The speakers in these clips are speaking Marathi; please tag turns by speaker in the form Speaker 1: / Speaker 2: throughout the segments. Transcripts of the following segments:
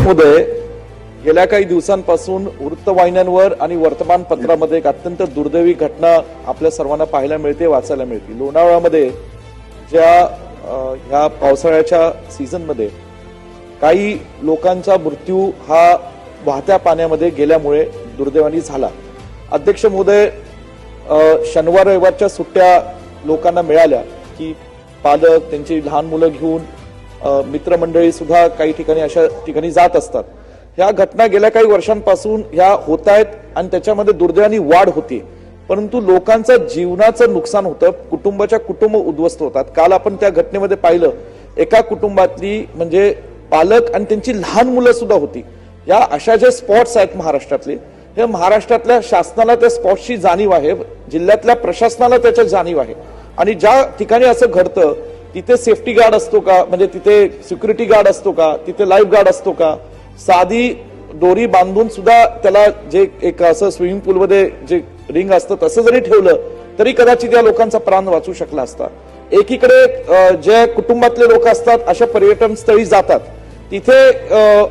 Speaker 1: महोदय गेल्या काही दिवसांपासून वृत्तवाहिन्यांवर आणि वर्तमानपत्रामध्ये एक अत्यंत दुर्दैवी घटना आपल्या सर्वांना पाहायला मिळते वाचायला मिळते. लोणावळ्यामध्ये ज्या ह्या पावसाळ्याच्या सीझनमध्ये काही लोकांचा मृत्यू हा वाहत्या पाण्यामध्ये गेल्यामुळे दुर्दैवानी झाला. अध्यक्ष महोदय शनिवार रविवारच्या सुट्ट्या लोकांना मिळाल्या की पालक त्यांची लहान मुलं घेऊन मित्रमंडळी सुद्धा काही ठिकाणी अशा ठिकाणी जात असतात. ह्या घटना गेल्या काही वर्षांपासून ह्या होत आहेत आणि त्याच्यामध्ये दुर्दैवाने वाढ होती. परंतु लोकांचं जीवनाचं नुकसान होतं कुटुंबाच्या कुटुंब उद्ध्वस्त होतात. काल आपण त्या घटनेमध्ये पाहिलं एका कुटुंबातली म्हणजे पालक आणि त्यांची लहान मुलं सुद्धा होती. या अशा जे स्पॉट्स आहेत महाराष्ट्रातले हे महाराष्ट्रातल्या शासनाला त्या स्पॉट्सची जाणीव आहे जिल्ह्यातल्या प्रशासनाला त्याच्या जाणीव आहे. आणि ज्या ठिकाणी असं घडतं तिथे सेफ्टी गार्ड असतो का? म्हणजे तिथे सिक्युरिटी गार्ड असतो का? तिथे लाईफ गार्ड असतो का? साधी दोरी बांधून सुद्धा त्याला जे एक असं स्विमिंग पूलमध्ये जे रिंग असतं तसं जरी ठेवलं तरी कदाचित या लोकांचा प्राण वाचू शकला असता. एकीकडे जे कुटुंबातले लोक असतात अशा पर्यटन स्थळी जातात. तिथे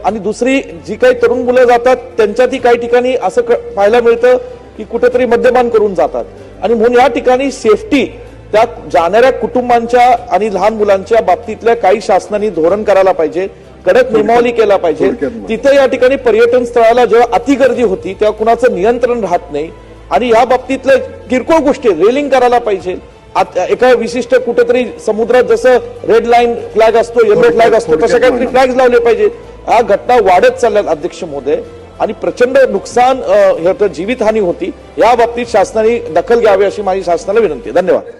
Speaker 1: आणि दुसरी जी काही तरुण मुलं जातात त्यांच्यातही काही ठिकाणी असं क- पाहायला मिळतं की कुठेतरी मद्यपान करून जातात. आणि म्हणून या ठिकाणी सेफ्टी त्या जाणाऱ्या कुटुंबांच्या आणि लहान मुलांच्या बाबतीतल्या काही शासनाने धोरण करायला पाहिजे कडक नियमावली केला पाहिजे. तिथे या ठिकाणी पर्यटन स्थळाला जेव्हा अति गर्दी होती तेव्हा कुणाचं नियंत्रण राहत नाही. आणि या बाबतीतल्या किरकोळ गोष्टी रेलिंग करायला पाहिजे. एका विशिष्ट कुठेतरी समुद्रात जसं रेड लाईन फ्लॅग असतो येलो फ्लॅग असतो तशा काहीतरी फ्लॅग लावले पाहिजे. या घटना वाढत चालल्यात अध्यक्ष महोदय. आणि प्रचंड नुकसान हे जीवितहानी होती. या बाबतीत शासनाने दखल घ्यावी अशी माझी शासनाला विनंती. धन्यवाद.